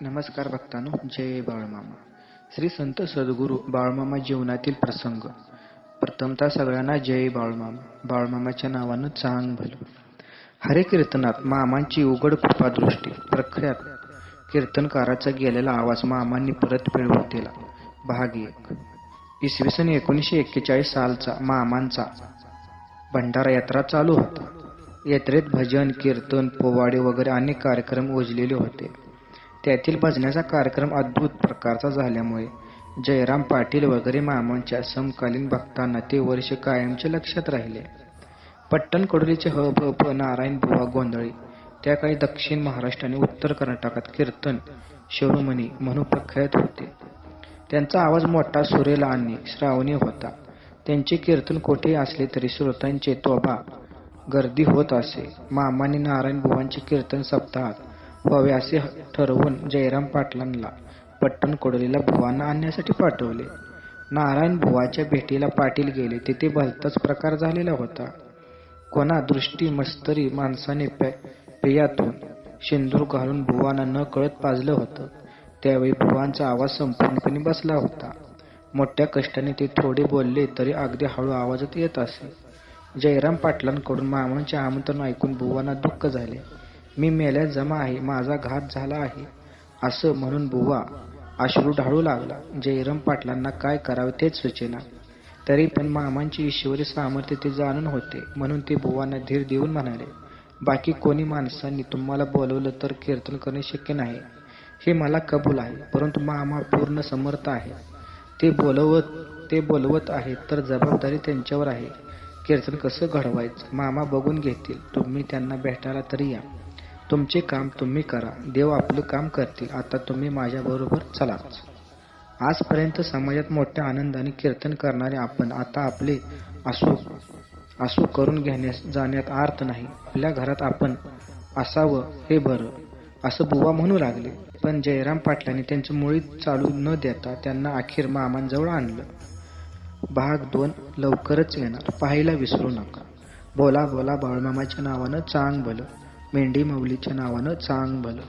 नमस्कार भक्तांनो जय बाळमामा. श्री संत सद्गुरू बाळमामा जीवनातील प्रसंग. प्रथमतः सगळ्यांना जय बाळमामा. बाळमामाच्या नावानं चांग भलं. हरे कीर्तनात मामांची उघड कृपादृष्टी. प्रख्यात कीर्तनकाराचा गेलेला आवाज मामांनी परत मिळवून दिला. भाग एक. इसवी सन एकोणीसशे एक्केचाळीस सालचा मामांचा भंडारा यात्रा चालू होता. यात्रेत भजन कीर्तन पोवाडे वगैरे अनेक कार्यक्रम योजलेले होते. त्यातील भजनाचा कार्यक्रम अद्भुत प्रकारचा झाल्यामुळे जयराम पाटील वगैरे मामांच्या समकालीन भक्तांना ते वर्ष कायमचे लक्षात राहिले. पट्टण कडोलीचे ह भ प नारायण बुवा गोंधळी त्या काळी दक्षिण महाराष्ट्र आणि उत्तर कर्नाटकात कीर्तन शिरोमणी म्हणून प्रख्यात होते. त्यांचा आवाज मोठा सुरेला आणि श्रावणी होता. त्यांचे कीर्तन कोठे असले तरी श्रोतांचे तोबा गर्दी होत असे. मामाने नारायण बुवांचे कीर्तन सप्ताहात व्हावे असे ठरवून जयराम पाटलांना पट्टण कोडलीला बुवांना आणण्यासाठी पाठवले. नारायण बुवाच्या भेटीला पाटील गेले. तिथे भलताच प्रकार झालेला होता. कोणा दृष्टी मस्तरी माणसाने पे पेयातून शेंदूर घालून बुवांना न कळत पाजलं होतं. त्यावेळी बुवांचा आवाज संपूर्णपणे बसला होता. मोठ्या कष्टाने ते थोडे बोलले तरी अगदी हळू आवाजात येत असे. जयराम पाटलांकडून मामांचे आमंत्रण ऐकून बुवांना दुःख झाले. मी मेल्यात जमा आहे माझा घात झाला आहे. असं म्हणून बुवा अश्रू ढाळू लागला. जयराम पाटलांना काय करावे तेच सुचेना. तरी पण मामांची ईश्वरी सामर्थ्य ते जाणून होते म्हणून ते बुवांना धीर देऊन म्हणाले बाकी कोणी माणसांनी तुम्हाला बोलवलं तर कीर्तन करणे शक्य नाही. हे मला कबूल आहे परंतु मामा पूर्ण समर्थ आहे. ते बोलवत ते बोलवत आहेत तर जबाबदारी त्यांच्यावर आहे. कीर्तन कसं घडवायचं? मामा बघून घेतील. तुम्ही त्यांना भेटायला तरी या. तुमचे काम तुम्ही करा. देव आपलं काम करतील. आता तुम्ही माझ्याबरोबर चलाच. आजपर्यंत समाजात मोठ्या आनंदाने कीर्तन करणारे आपण आता आपले असू असू करून घेण्यास जाण्यात अर्थ नाही. आपल्या घरात आपण असावं हे बरं असं बुवा म्हणू लागले. पण जयराम पाटलांनी त्यांचं मुळी चालू न देता त्यांना अखेर मामांजवळ आणलं. भाग दोन लवकरच येणार. पाहायला विसरू नका. बोला बोला बाळमामाच्या नावानं चांग भलं मेंढी माऊलीच्या नावानं चांग भलं